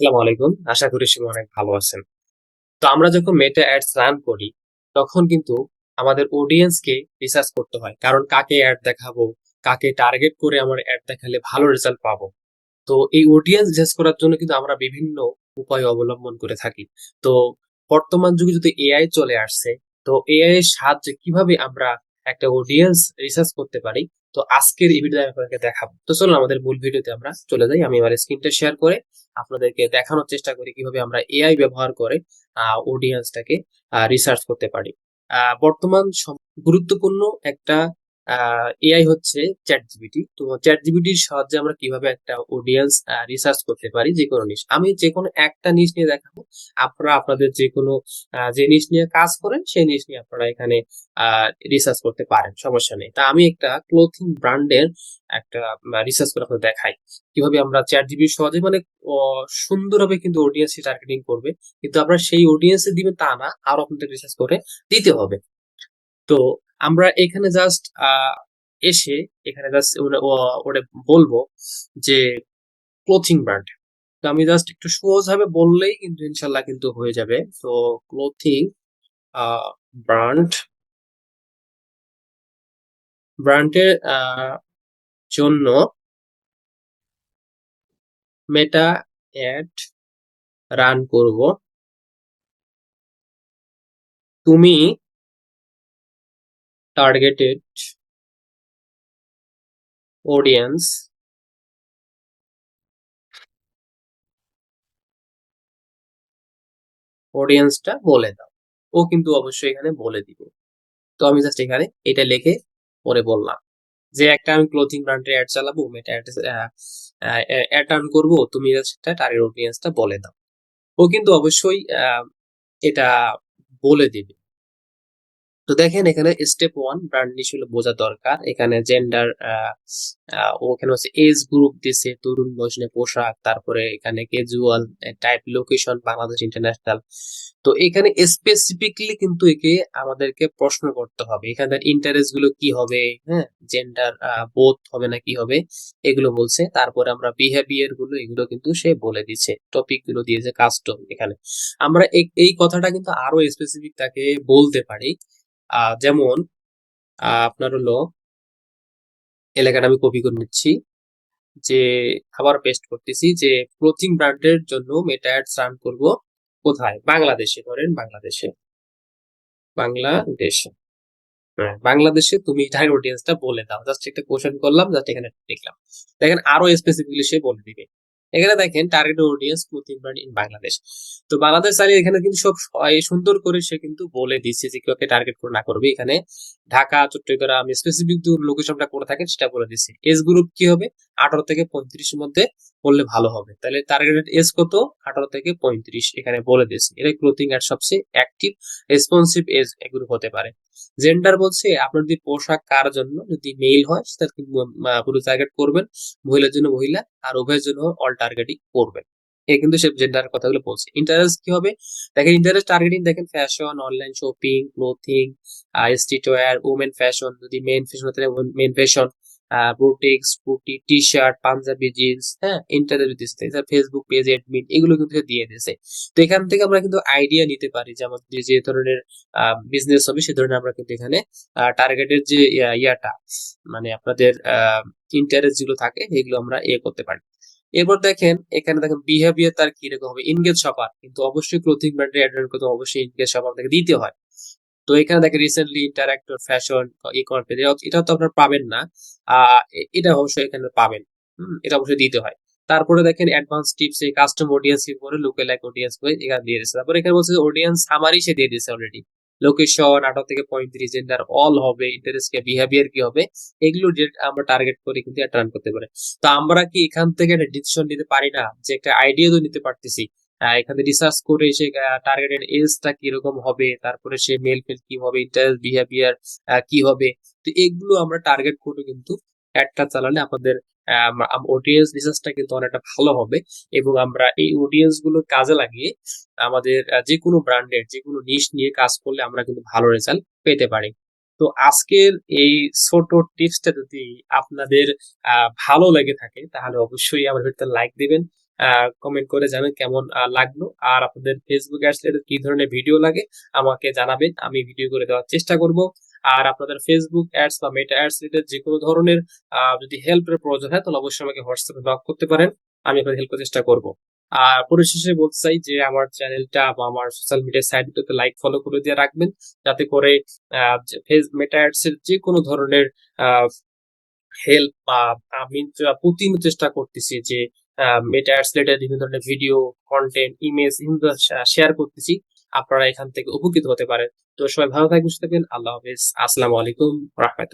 আসসালামু আলাইকুম। আশা করি সবাই অনেক ভালো আছেন। তো আমরা যখন মেটা অ্যাডস রান করি, তখন কিন্তু আমাদের অডিয়েন্সকে রিসার্চ করতে হয়। কারণ কাকে অ্যাড দেখাবো, কাকে টার্গেট করে আমার অ্যাড দেখালে ভালো রেজাল্ট পাবো। তো এই অডিয়েন্স রিসার্চ করার জন্য কিন্তু আমরা বিভিন্ন উপায় অবলম্বন করে থাকি। তো বর্তমান যুগে যদি এআই চলে আসছে তো এআই এর সাহায্যে কীভাবে আমরা একটা অডিয়েন্স রিসার্চ করতে পারি। তো আজকের এই ভিডিওতে আমি আপনাদেরকে দেখাবো। তো চলুন, আমাদের মূল ভিডিওতে আমরা চলে যাই। আমি আমার স্ক্রিনটা শেয়ার করে আপনাদেরকে দেখানোর চেষ্টা করি কীভাবে আমরা এআই ব্যবহার করে অডিয়েন্সটাকে রিসার্চ করতে পারি। বর্তমান গুরুত্বপূর্ণ একটা এআই হচ্ছে চ্যাট জিবিটি তো চ্যাট জিবিটির সাহায্যে আমরা কীভাবে একটা অডিয়েন্স রিসার্চ করতে পারি যে কোনো নিশ আমি যে কোনো একটা নিশ নিয়ে দেখাবো। আপনারা আপনাদের যে কোনো যে নিশ নিয়ে কাজ করেন, সেই নিশ নিয়ে আপনারা এখানে রিসার্চ করতে পারেন। সমস্যা নেই। তা আমি একটা ক্লোথিং ব্র্যান্ডের একটা রিসার্চ করে আপনাদের দেখাই। কীভাবে আমরা চ্যাট জিবি সহজে মানে সুন্দরভাবে কিন্তু অডিয়েন্স টার্গেটিং করবে। কিন্তু আপনারা সেই অডিয়েন্সে দিবেন তা না, আরও আপনাদের রিসার্চ করে দিতে হবে। তো আমরা এখানে জাস্ট এসে এখানে জাস্ট ওটা বলব যে ক্লোথিং ব্র্যান্ড তো আমি জাস্ট একটু সহজভাবে বললেই কিন্তু ইনশাল্লাহ কিন্তু হয়ে যাবে। তো ক্লোথিং ব্র্যান্ড ব্র্যান্ডের জন্য মেটা অ্যাড রান করব। তুমি টার্গেটেড অডিয়েন্স অডিয়েন্সটা বলে দাও। ও কিন্তু অবশ্যই এখানে বলে দিবে। তো আমি জাস্ট এখানে এটা লিখে পরে বললাম যে একটা আমি ক্লোথিং ব্র্যান্ডের অ্যাড চালাবো এটা অ্যাড রান করব, তুমি জাস্ট একটা টার্গেট অডিয়েন্সটা বলে দাও। ও কিন্তু অবশ্যই এটা বলে দিবে। তো দেখেন এখানে স্টেপ ওয়ান ব্র্যান্ড আসলে বোঝা দরকার। এখানে জেন্ডার ওখানে হচ্ছে এজ গ্রুপ দিছে, তরুণ বয়সে পোশাক, তারপরে এখানে casual type location Bangladesh international তো এখানে স্পেসিফিকলি কিন্তু একে আমাদেরকে প্রশ্ন করতে হবে এখানে ইন্টারেস্টগুলো কি হবে হ্যাঁ? জেন্ডার বোধ হবে না কি হবে, এগুলো বলছে। তারপরে আমরা বিহেভিয়ারগুলো, এগুলো কিন্তু সে বলে দিচ্ছে। টপিকগুলো দিয়েছে কাস্টম এখানে। আমরা এই- কথাটা কিন্তু আরও স্পেসিফিক তাকে বলতে পারি। যেমন আপনার হলো এলাকাটা আমি কপি করে নিচ্ছি, যে আবার পেস্ট করতেছি যে ক্লোথিং ব্র্যান্ডের জন্য মেটা অ্যাডস রান করব কোথায়? বাংলাদেশে, ধরেন বাংলাদেশে। বাংলাদেশে। হ্যাঁ বাংলাদেশে তুমি টার্গেট অডিয়েন্সটা বলে দাও। জাস্ট একটা কোশ্চেন করলাম জাস্ট এখানে লিখলাম দেখেন আরও স্পেসিফিকলি সে বলে দিবে। এখানে দেখেন target audience clothing brand in Bangladesh তো বাংলাদেশ চালিয়ে এখানে কিন্তু সব সুন্দর করে সে কিন্তু বলে দিচ্ছে যে কেউ টার্গেট করে না করবে। এখানে ঢাকা, চট্টগ্রাম স্পেসিফিক দূর লোকেশনটা করে থাকে সেটা বলে দিচ্ছে। এজ গ্রুপ কি হবে? আঠারো থেকে পঁয়ত্রিশের মধ্যে বললে ভালো হবে। তাহলে টার্গেটেড এজ কত? আঠারো থেকে পঁয়ত্রিশ এখানে বলে দিচ্ছে। এটা ক্লোথিং এর সবচেয়ে অ্যাক্টিভ রেসপন্সিভ এজ গ্রুপ হতে পারে। জেন্ডার বলছে, আপনার যদি পোশাক কার জন্য, যদি মেল হয় সেটা কিন্তু পুরো টার্গেট করবেন, মহিলার জন্য মহিলা, আর উভয়ের জন্য অল টার্গেটিং করবেন। এ কিন্তু সে জেন্ডার কথাগুলো বলছে। ইন্টারেস্ট কি হবে? দেখেন ইন্টারেস্ট টার্গেটিং দেখেন fashion online shopping clothing street wear women fashion যদি men fashion men fashion boutiques বুটি টি শার্ট পাঞ্জাবি জিন্স হ্যাঁ ইন্টারনেট দিচ্ছে ফেসবুক পেজ অ্যাডমিন এগুলো কিন্তু দিয়ে দিয়েছে। তো এখান থেকে আমরা কিন্তু আইডিয়া নিতে পারি যে আমাদের যে ধরনের বিজনেস হবে সে ধরনের আমরা কিন্তু এখানে টার্গেটের যে, ইয়া- ইয়াটা মানে আপনাদের ইন্টারেস্ট যেগুলো থাকে, এগুলো আমরা ইয়ে করতে পারি। এরপর দেখেন, এখানে দেখেন বিহেভিয়ার তার কীরকম হবে? ইনগেজ শপার কিন্তু অবশ্যই ক্লোথিং ব্র্যান্ডের অ্যাড অবশ্যই ইনগেজ শপার দিতে হয়। তো এখানে দেখেন রিসেন্টলি ইন্টারাক্টর ফ্যাশন ই কর্পেট এটা তো আপনারা পাবেন না। এটা অবশ্যই এখানে পাবেন। এটা অবশ্যই দিতে হয়। তারপরে দেখেন অ্যাডভান্স টিপস এই কাস্টম অডিয়েন্স কি করে লোকে লাইক অডিয়েন্স করে এখানে দিয়ে দিচ্ছে তারপরে এখানে বলছে অডিয়েন্স সামারি সে দিয়ে দিচ্ছে অলরেডি লোকেশন আঠারো থেকে পঁয়ত্রিশ জেন্ডার অল হবে ইন্টারেস্ট কে বিহেভিয়ার কি হবে, এগুলো আমরা টার্গেট করে কিন্তু রান করতে পারে। তো আমরা কি এখান থেকে একটা ডিসিশন নিতে পারি না? যে একটা আইডিয়া তো নিতে পারতেছি। এখানে রিসার্চ করে সে টার্গেটেড এজটা কীরকম হবে, তারপরে সে মেল ফেল কি হবে ইন্টারেস্ট বিহেভিয়ার কি হবে। তো এগুলো আমরা টার্গেট করে কিন্তু অ্যাডটা চালালে আমাদের অডিয়েন্স রিসার্চটা কিন্তু অনেকটা ভালো হবে এবং আমরা এই অডিয়েন্সগুলো কাজে লাগিয়ে আমাদের যে কোনো ব্র্যান্ডের যে কোনো নিশ নিয়ে কাজ করলে আমরা কিন্তু ভালো রেজাল্ট পেতে পারি। তো আজকের এই ছোট টিপসটা যদি আপনাদের ভালো লেগে থাকে, তাহলে অবশ্যই আমার ভিডিওতে লাইক দিবেন কমেন্ট করে জানাবেন কেমন লাগল। আর আপনাদের ফেসবুক অ্যাডস রিলেটেড কি ধরনের ভিডিও লাগে, আমাকে জানাবেন, আমি ভিডিও করে দেওয়ার চেষ্টা করব। আর আপনাদের ফেসবুক অ্যাডস বা মেটা অ্যাডস রিলেটেড যে কোনো ধরনের যদি হেল্পের প্রয়োজন হয়, তাহলে অবশ্যই আমাকে হোয়াটসঅ্যাপে নক করতে পারেন, আমি আপনাদের হেল্প করার চেষ্টা করব। আর পরিশেষে বলতে চাই যে, আমার চ্যানেলটা বা আমার সোশ্যাল মিডিয়া সাইটগুলোতে লাইক ফলো করে দিয়ে রাখবেন। যাতে করে মেটা অ্যাডস এর যে কোনো ধরনের হেল্প বা আমি প্রতিনিয়ত চেষ্টা করতেছি যে মেটা অ্যাডস রিলেটেড বিভিন্ন ধরনের ভিডিও কন্টেন্ট ইমেজ শেয়ার করতেছি। আপনারা এখান থেকে উপকৃত হতে পারেন। তো সবাই ভালো থাকবেন, সুস্থ থাকবেন। আল্লাহ হাফেজ। আসসালামু আলাইকুম, রাহমাতুল্লাহ।